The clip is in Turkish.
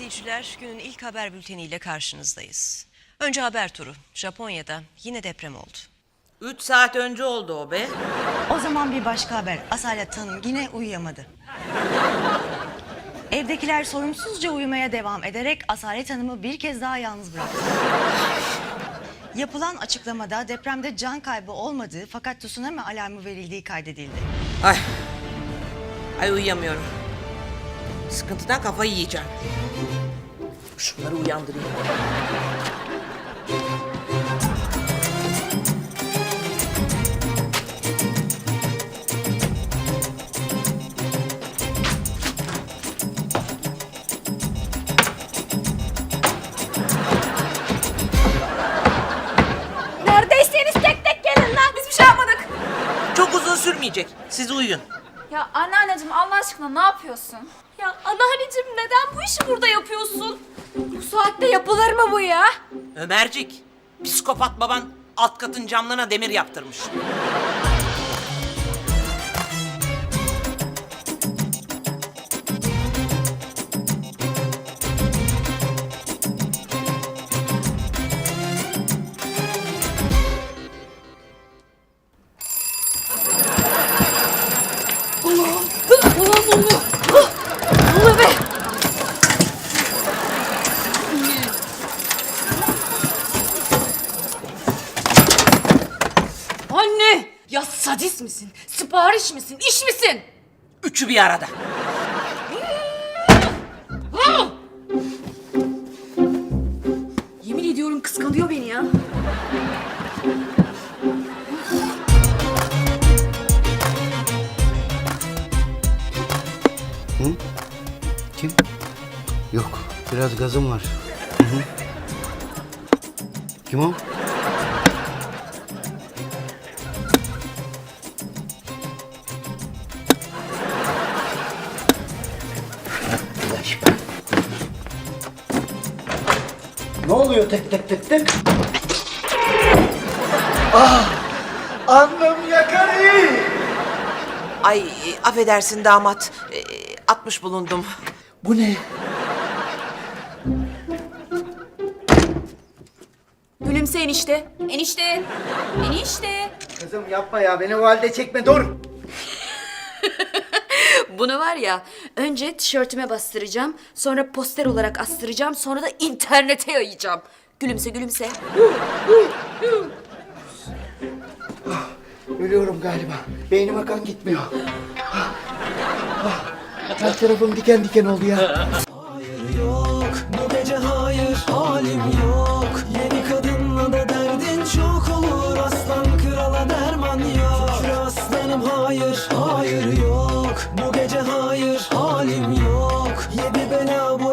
seyirciler, günün ilk haber bülteniyle karşınızdayız. Önce haber turu. Japonya'da yine deprem oldu. Üç saat önce oldu o be. O zaman bir başka haber. Asalet Hanım yine uyuyamadı. Evdekiler sorumsuzca uyumaya devam ederek Asalet Hanım'ı bir kez daha yalnız bıraktı. Yapılan açıklamada depremde can kaybı olmadığı fakat tsunami alarmı verildiği kaydedildi. Ay. Ay uyuyamıyorum. Sıkıntıdan kafayı yiyeceğim. Şunları uyandırayım. Neredeyseniz tek tek gelin lan. Biz bir şey yapmadık. Çok uzun sürmeyecek. Siz uyuyun. Ya anneanneciğim Allah aşkına ne yapıyorsun? Ya anneanneciğim neden bu işi burada yapıyorsun? Bu saatte yapılır mı bu ya? Ömercik. Psikopat baban alt katın camlarına demir yaptırmış. Bunu. Ne oluyor be? Anne! Ya sadist misin? Sipariş misin? İş misin? Üçü bir arada. Yemin ediyorum kıskanıyor beni ya. Kim? Yok, biraz gazım var. Hı hı. Kim o? Ne oluyor tek tek tek tek? Ah! Annem yakarı! Ay affedersin damat. Ee, atmış bulundum. Bu ne? Gülümse enişte. Enişte. Enişte. Kızım yapma ya, beni o halde çekme, dur! Bunu var ya önce tişörtüme bastıracağım. Sonra poster olarak astıracağım. Sonra da internete yayacağım. Gülümse gülümse. Ölüyorum galiba. Beynime kan gitmiyor. Ah, ah. Her tarafım diken diken oldu ya. yok Bu gece hayır halim yok. Yeni kadınla da derdin çok olur. Aslan krala derman yok. Şükür aslanım hayır hayır yok. Bu gece hayır halim yok. Yedi bela bu